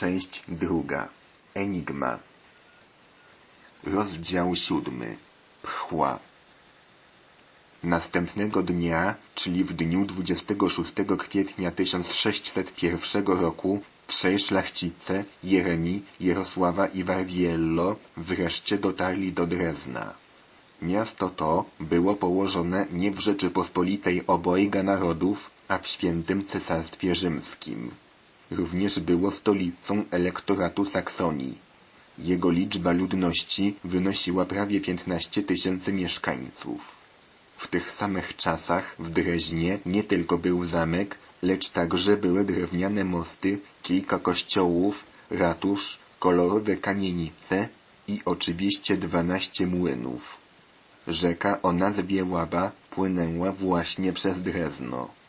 Część druga. Enigma. Rozdział siódmy. Pchła. Następnego dnia, czyli w dniu 26 kwietnia 1601 roku, trzej szlachcice, Jeremi, Jarosława i Wardiello, wreszcie dotarli do Drezna. Miasto to było położone nie w Rzeczypospolitej obojga narodów, a w świętym cesarstwie rzymskim. Również było stolicą elektoratu Saksonii. Jego liczba ludności wynosiła prawie 15 tysięcy mieszkańców. W tych samych czasach w Dreźnie nie tylko był zamek, lecz także były drewniane mosty, kilka kościołów, ratusz, kolorowe kamienice i oczywiście dwanaście młynów. Rzeka o nazwie Łaba płynęła właśnie przez Drezno.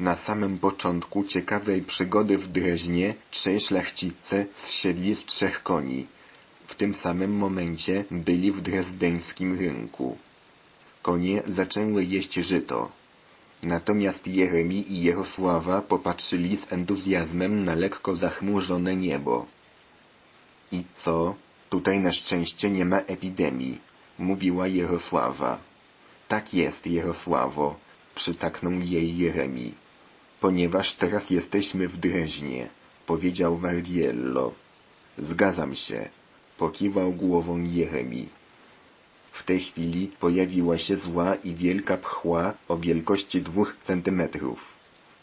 Na samym początku ciekawej przygody w Dreźnie trzej szlachcice zsiedli z trzech koni. W tym samym momencie byli w drezdeńskim rynku. Konie zaczęły jeść żyto. Natomiast Jeremi i Jarosława popatrzyli z entuzjazmem na lekko zachmurzone niebo. I co? Tutaj na szczęście nie ma epidemii, mówiła Jarosława. Tak jest, Jarosławo, przytaknął jej Jeremi. Ponieważ teraz jesteśmy w Dreźnie, powiedział Wardiello. Zgadzam się, pokiwał głową Jeremi. W tej chwili pojawiła się zła i wielka pchła o wielkości dwóch centymetrów.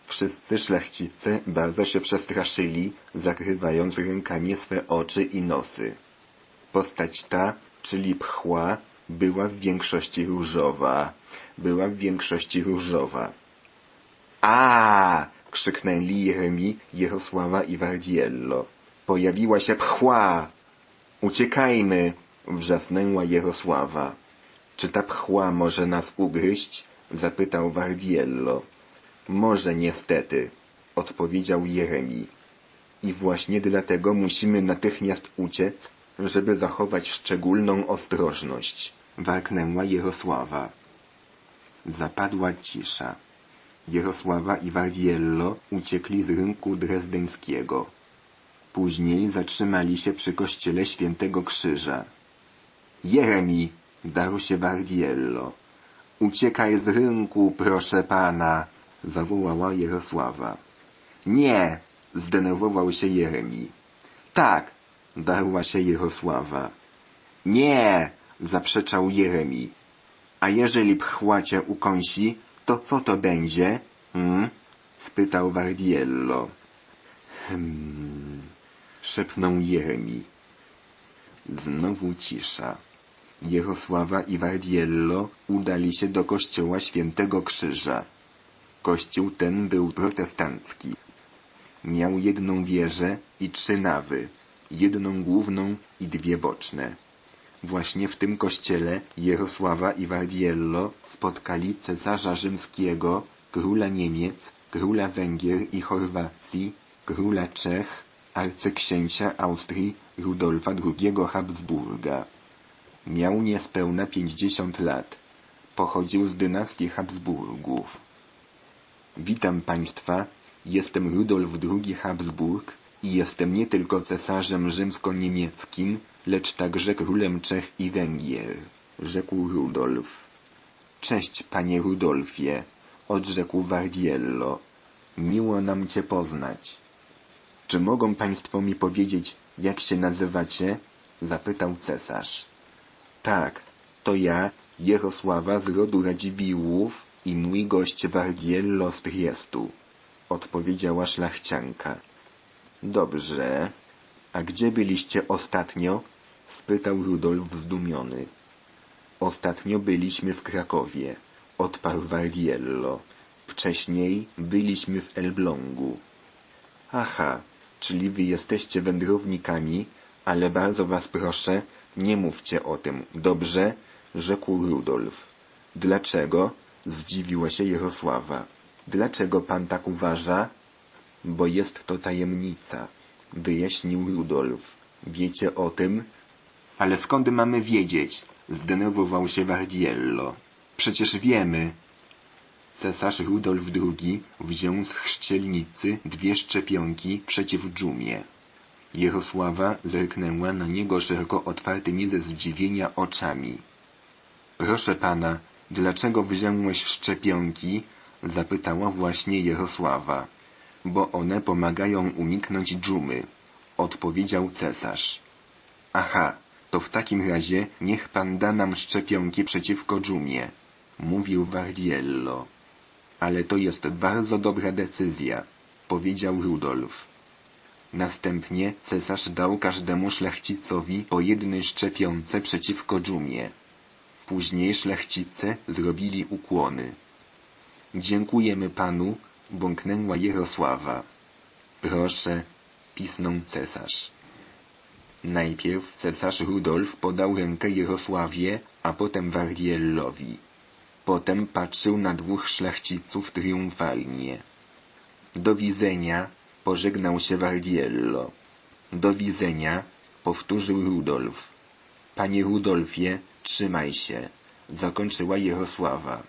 Wszyscy szlachcice bardzo się przestraszyli, zakrywając rękami swe oczy i nosy. Postać ta, czyli pchła, była w większości różowa. Była w większości różowa. A! krzyknęli Jeremi, Jarosława i Wardiello. Pojawiła się pchła! Uciekajmy! wrzasnęła Jarosława. Czy ta pchła może nas ugryźć? zapytał Wardiello. Może niestety, odpowiedział Jeremi. I właśnie dlatego musimy natychmiast uciec, żeby zachować szczególną ostrożność, warknęła Jarosława. Zapadła cisza. Jarosława i Wardiello uciekli z rynku drezdeńskiego. Później zatrzymali się przy kościele Świętego Krzyża. Jeremi, darł się Wardiello. Uciekaj z rynku, proszę pana, zawołała Jarosława. Nie, zdenerwował się Jeremi. Tak, darła się Jarosława. Nie, zaprzeczał Jeremi. A jeżeli pchła cię ukąsi, to co to będzie? Hmm? spytał Wardiello. Hmm, szepnął Jeremi. Znowu cisza. Jarosława i Wardiello udali się do kościoła Świętego Krzyża. Kościół ten był protestancki. Miał jedną wieżę i trzy nawy, jedną główną i dwie boczne. Właśnie w tym kościele Jarosława i Wardiello spotkali cesarza rzymskiego, króla Niemiec, króla Węgier i Chorwacji, króla Czech, arcyksięcia Austrii Rudolfa II Habsburga. Miał niespełna pięćdziesiąt lat. Pochodził z dynastii Habsburgów. Witam Państwa, jestem Rudolf II Habsburg i jestem nie tylko cesarzem rzymsko-niemieckim, lecz także królem Czech i Węgier, rzekł Rudolf. Cześć, panie Rudolfie, odrzekł Wardiello. Miło nam cię poznać. Czy mogą państwo mi powiedzieć, jak się nazywacie? zapytał cesarz. Tak, to ja, Jarosława z rodu Radziwiłłów i mój gość Wardiello z Triestu, odpowiedziała szlachcianka. Dobrze. A gdzie byliście ostatnio? spytał Rudolf zdumiony. Ostatnio byliśmy w Krakowie, odparł Wardiello. Wcześniej byliśmy w Elblągu. Aha, czyli wy jesteście wędrownikami, ale bardzo was proszę, nie mówcie o tym, dobrze? rzekł Rudolf. Dlaczego? zdziwiła się Jarosława. Dlaczego pan tak uważa? Bo jest to tajemnica, wyjaśnił Rudolf. Wiecie o tym? Ale skąd mamy wiedzieć? Zdenerwował się Wardiello. Przecież wiemy. Cesarz Rudolf II wziął z chrzcielnicy dwie szczepionki przeciw dżumie. Jerosława zerknęła na niego szeroko otwartymi ze zdziwienia oczami. Proszę pana, dlaczego wziąłeś szczepionki? zapytała właśnie Jerosława. Bo one pomagają uniknąć dżumy, odpowiedział cesarz. Aha, to w takim razie niech pan da nam szczepionki przeciwko dżumie, mówił Wardiello. Ale to jest bardzo dobra decyzja, powiedział Rudolf. Następnie cesarz dał każdemu szlachcicowi po jednej szczepionce przeciwko dżumie. Później szlachcice zrobili ukłony. Dziękujemy panu, bąknęła Jarosława. Proszę, pisnął cesarz. Najpierw cesarz Rudolf podał rękę Jarosławie, a potem Wardiellowi. Potem patrzył na dwóch szlachciców triumfalnie. Do widzenia, pożegnał się Wardiello. Do widzenia, powtórzył Rudolf. Panie Rudolfie, trzymaj się, zakończyła Jarosława.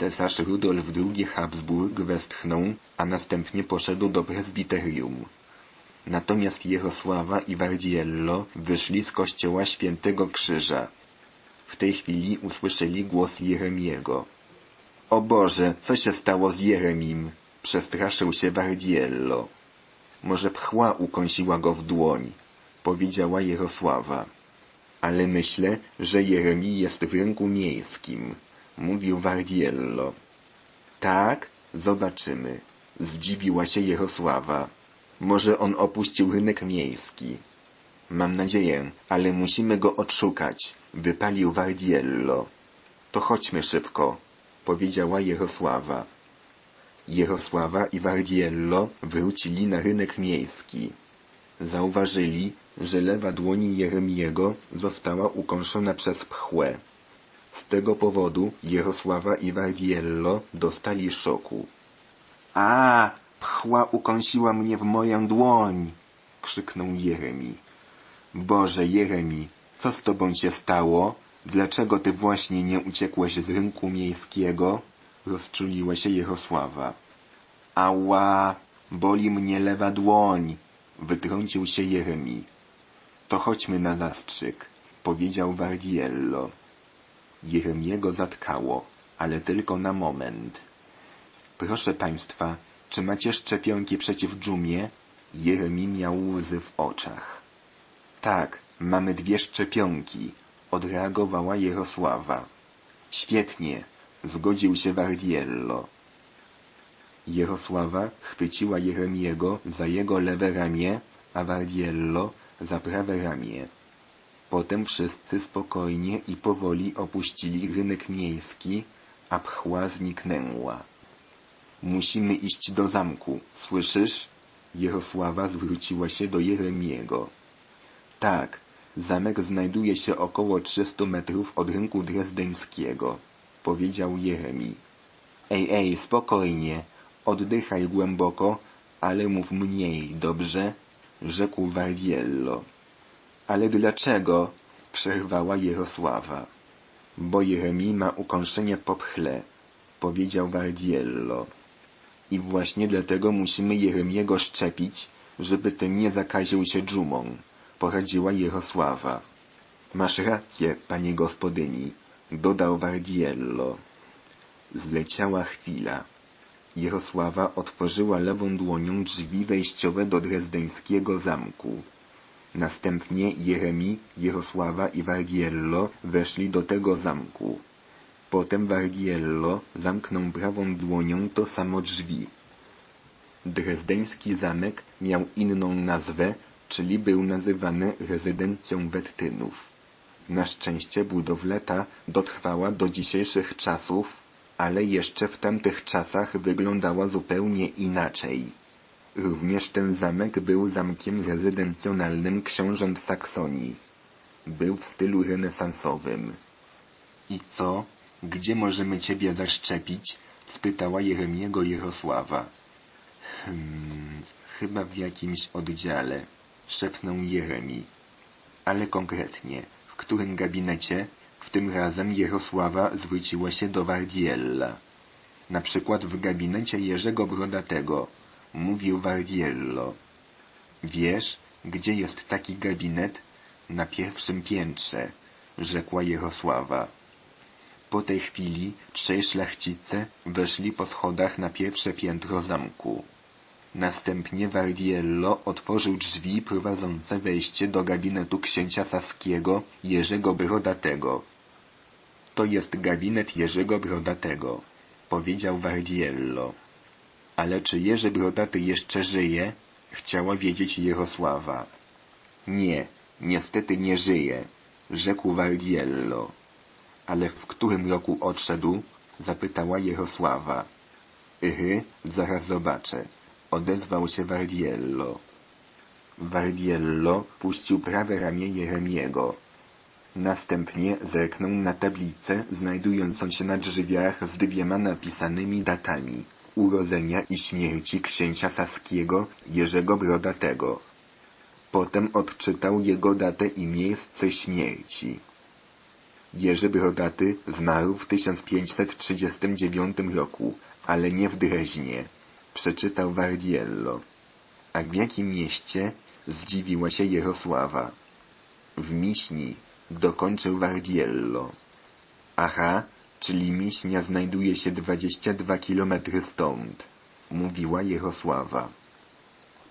Cesarz Rudolf II Habsburg westchnął, a następnie poszedł do prezbiterium. Natomiast Jarosława i Wardiello wyszli z kościoła Świętego Krzyża. W tej chwili usłyszeli głos Jeremiego. O Boże, co się stało z Jeremim? Przestraszył się Wardiello. Może pchła ukąsiła go w dłoń, powiedziała Jarosława. Ale myślę, że Jeremi jest w rynku miejskim, mówił Wardiello. Tak? Zobaczymy. Zdziwiła się Jarosława. Może on opuścił rynek miejski. Mam nadzieję, ale musimy go odszukać, wypalił Wardiello. To chodźmy szybko, powiedziała Jarosława. Jarosława i Wardiello wrócili na rynek miejski. Zauważyli, że lewa dłoń Jeremiego została ukąszona przez pchłę. Z tego powodu Jarosława i Wardiello dostali szoku. A, pchła ukąsiła mnie w moją dłoń! krzyknął Jeremi. Boże, Jeremi, co z tobą się stało? Dlaczego ty właśnie nie uciekłeś z rynku miejskiego? rozczuliła się Jarosława. Ała, boli mnie lewa dłoń, wytrącił się Jeremi. To chodźmy na zastrzyk, powiedział Wardiello. Jeremiego zatkało, ale tylko na moment. Proszę państwa, czy macie szczepionki przeciw dżumie? Jeremi miał łzy w oczach. Tak, mamy dwie szczepionki, odreagowała Jarosława. Świetnie, zgodził się Wardiello. Jarosława chwyciła Jeremiego za jego lewe ramię, a Wardiello za prawe ramię. Potem wszyscy spokojnie i powoli opuścili rynek miejski, a pchła zniknęła. Musimy iść do zamku, słyszysz? Jarosława zwróciła się do Jeremiego. Tak, zamek znajduje się około 300 metrów od rynku drezdeńskiego, powiedział Jeremi. Ej, ej, spokojnie, oddychaj głęboko, ale mów mniej, dobrze? rzekł Wardiello. Ale dlaczego? przerwała Jarosława. Bo Jeremi ma ukąszenie po pchle, powiedział Wardiello. I właśnie dlatego musimy Jeremiego szczepić, żeby ten nie zakaził się dżumą, poradziła Jarosława. Masz rację, panie gospodyni, dodał Wardiello. Zleciała chwila. Jarosława otworzyła lewą dłonią drzwi wejściowe do drezdeńskiego zamku. Następnie Jeremi, Jarosława i Wardiello weszli do tego zamku. Potem Wardiello zamknął prawą dłonią to samo drzwi. Drezdeński zamek miał inną nazwę, czyli był nazywany rezydencją Wettynów. Na szczęście budowla ta dotrwała do dzisiejszych czasów, ale jeszcze w tamtych czasach wyglądała zupełnie inaczej. Również ten zamek był zamkiem rezydencjonalnym książąt Saksonii. Był w stylu renesansowym. I co? Gdzie możemy ciebie zaszczepić? spytała Jeremiego Jarosława. Hmm, chyba w jakimś oddziale, szepnął Jeremi. Ale konkretnie, w którym gabinecie? W tym razem Jarosława zwróciła się do Wardiella. Na przykład w gabinecie Jerzego Brodatego, mówił Wardiello. Wiesz, gdzie jest taki gabinet? Na pierwszym piętrze, rzekła Jehosława. Po tej chwili trzej szlachcice weszli po schodach na pierwsze piętro zamku. Następnie Wardiello otworzył drzwi prowadzące wejście do gabinetu księcia Saskiego Jerzego Brodatego. To jest gabinet Jerzego Brodatego, powiedział Wardiello. Ale czy Jerzy Brodaty jeszcze żyje? Chciała wiedzieć Jarosława. Nie, niestety nie żyje, rzekł Wardiello. Ale w którym roku odszedł? zapytała Jarosława. Yhy, zaraz zobaczę, odezwał się Wardiello. Wardiello puścił prawe ramię Jeremiego. Następnie zerknął na tablicę znajdującą się na drzwiach z dwiema napisanymi datami urodzenia i śmierci księcia Saskiego Jerzego Brodatego. Potem odczytał jego datę i miejsce śmierci. Jerzy Brodaty zmarł w 1539 roku, ale nie w Dreźnie. Przeczytał Wardiello. A w jakim mieście? Zdziwiła się Jarosława. W Miśni, dokończył Wardiello. Aha, czyli Miśnia znajduje się 22 kilometry stąd, mówiła Jarosława.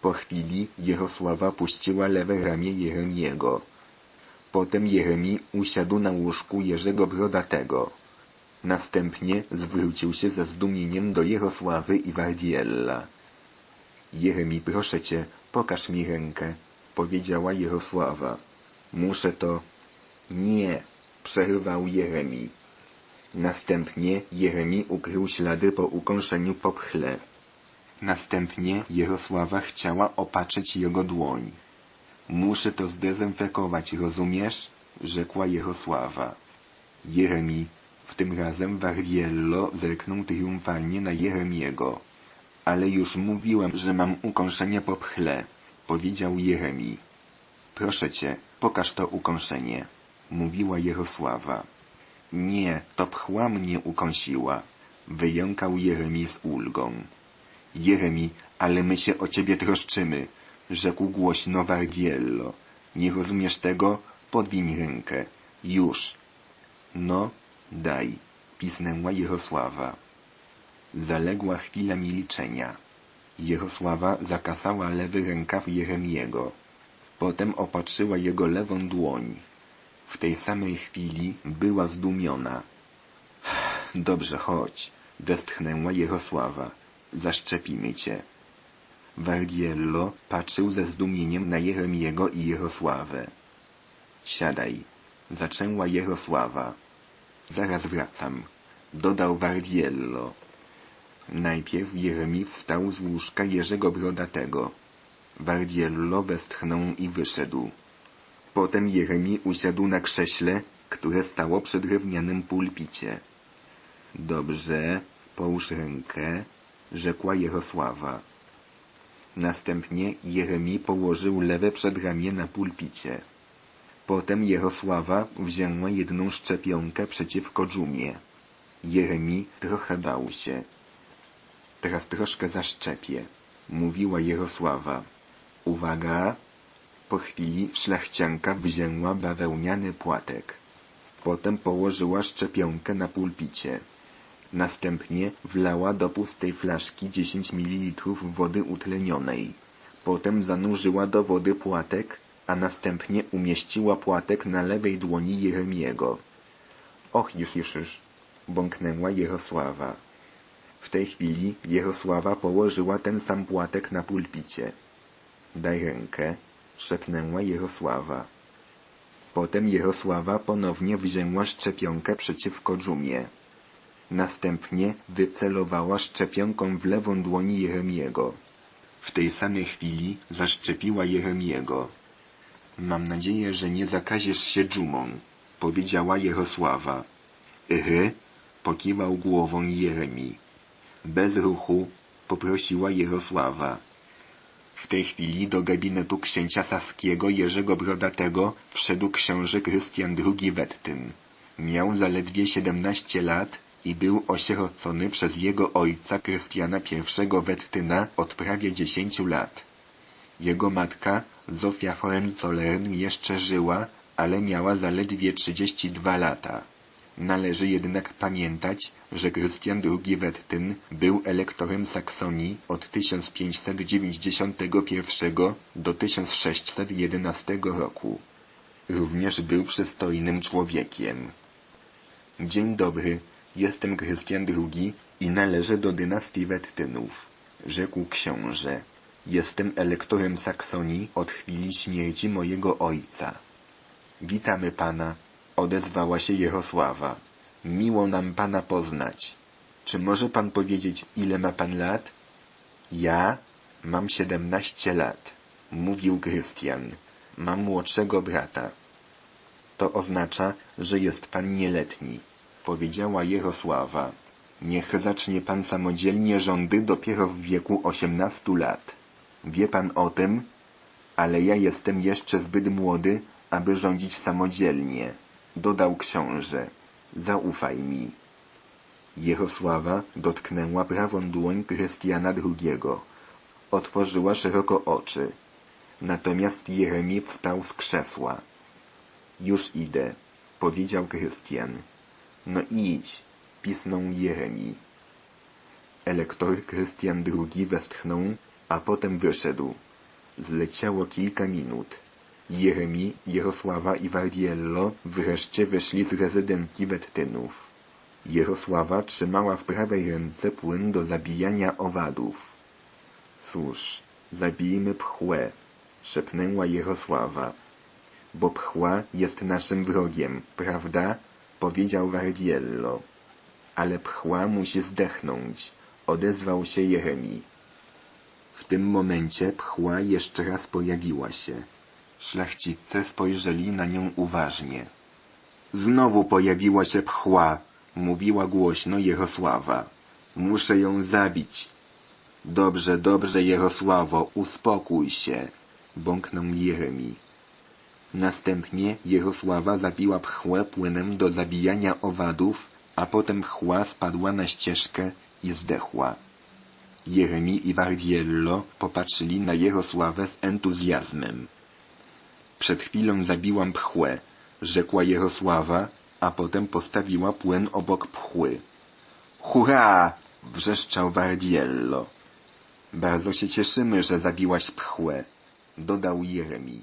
Po chwili Jarosława puściła lewe ramię Jeremiego. Potem Jeremi usiadł na łóżku Jerzego Brodatego. Następnie zwrócił się ze zdumieniem do Jarosławy i Wardiella. Jeremi, proszę cię, pokaż mi rękę, powiedziała Jarosława. Muszę to... Nie, przerwał Jeremi. Następnie Jeremi ukrył ślady po ukąszeniu po pchle. Następnie Jarosława chciała opatrzyć jego dłoń. Muszę to zdezynfekować, rozumiesz? rzekła Jarosława. Jeremi, w tym razem Wardiello zerknął triumfalnie na Jeremiego. Ale już mówiłem, że mam ukąszenie po pchle, powiedział Jeremi. Proszę cię, pokaż to ukąszenie, mówiła Jarosława. Nie, to pchła mnie ukąsiła, wyjąkał Jeremi z ulgą. Jeremi, ale my się o ciebie troszczymy, rzekł głośno Wardiello. Nie rozumiesz tego? Podwiń rękę. Już. No, daj, pisnęła Jarosława. Zaległa chwila milczenia. Jarosława zakasała lewy rękaw Jeremiego. Potem opatrzyła jego lewą dłoń. W tej samej chwili była zdumiona. Dobrze, chodź, westchnęła Jarosława. Zaszczepimy cię. Wardiello patrzył ze zdumieniem na Jeremiego i Jarosławę. Siadaj, zaczęła Jarosława. Zaraz wracam, dodał Wardiello. Najpierw Jeremi wstał z łóżka Jerzego Brodatego. Wardiello westchnął i wyszedł. Potem Jeremi usiadł na krześle, które stało przy drewnianym pulpicie. Dobrze, połóż rękę, rzekła Jarosława. Następnie Jeremi położył lewe przedramię na pulpicie. Potem Jarosława wzięła jedną szczepionkę przeciwko dżumie. Jeremi trochę bał się. Teraz troszkę zaszczepię, mówiła Jarosława. Uwaga! Po chwili szlachcianka wzięła bawełniany płatek. Potem położyła szczepionkę na pulpicie. Następnie wlała do pustej flaszki 10 ml wody utlenionej. Potem zanurzyła do wody płatek, a następnie umieściła płatek na lewej dłoni Jeremiego. Och, już, już, już, bąknęła Jarosława. W tej chwili Jarosława położyła ten sam płatek na pulpicie. Daj rękę, szepnęła Jarosława. Potem Jarosława ponownie wzięła szczepionkę przeciwko dżumie. Następnie wycelowała szczepionką w lewą dłoni Jeremiego. W tej samej chwili zaszczepiła Jeremiego. Mam nadzieję, że nie zakaziesz się dżumą, powiedziała Jarosława. Ehe, pokiwał głową Jeremi. Bez ruchu poprosiła Jarosława. W tej chwili do gabinetu księcia saskiego Jerzego Brodatego wszedł książę Krystian II Wettyn. Miał zaledwie siedemnaście lat i był osierocony przez jego ojca Krystiana I Wettyna od prawie dziesięciu lat. Jego matka, Zofia Hohenzollern, jeszcze żyła, ale miała zaledwie 32 lata. Należy jednak pamiętać, że Krystian II Wettyn był elektorem Saksonii od 1591 do 1611 roku. Również był przystojnym człowiekiem. Dzień dobry, jestem Krystian II i należę do dynastii Wettynów, rzekł książę. Jestem elektorem Saksonii od chwili śmierci mojego ojca. Witamy pana, odezwała się Jarosława. Miło nam pana poznać. Czy może pan powiedzieć, ile ma pan lat? Ja mam siedemnaście lat, mówił Krystian. Mam młodszego brata. To oznacza, że jest pan nieletni, powiedziała Jarosława. Niech zacznie pan samodzielnie rządy dopiero w wieku osiemnastu lat. Wie pan o tym? Ale ja jestem jeszcze zbyt młody, aby rządzić samodzielnie, dodał książę. Zaufaj mi. Jarosława dotknęła prawą dłoń Krystiana II. Otworzyła szeroko oczy. Natomiast Jeremi wstał z krzesła. Już idę, powiedział Krystian. No idź, pisnął Jeremi. Elektor Krystian II westchnął, a potem wyszedł. Zleciało kilka minut. Jeremi, Jarosława i Wardiello wreszcie wyszli z rezydencji Wettynów. Jarosława trzymała w prawej ręce płyn do zabijania owadów. Cóż, zabijmy pchłę, szepnęła Jarosława. Bo pchła jest naszym wrogiem, prawda? powiedział Wardiello. Ale pchła musi zdechnąć, odezwał się Jeremi. W tym momencie pchła jeszcze raz pojawiła się. Szlachcice spojrzeli na nią uważnie. Znowu pojawiła się pchła, mówiła głośno Jarosława. Muszę ją zabić. Dobrze, dobrze, Jarosławo, uspokój się, bąknął Jeremi. Następnie Jarosława zabiła pchłę płynem do zabijania owadów, a potem pchła spadła na ścieżkę i zdechła. Jeremi i Wardiello popatrzyli na Jarosławę z entuzjazmem. Przed chwilą zabiłam pchłę, rzekła Jarosława, a potem postawiła płyn obok pchły. Hurra! wrzeszczał Wardiello. Bardzo się cieszymy, że zabiłaś pchłę, dodał Jeremi.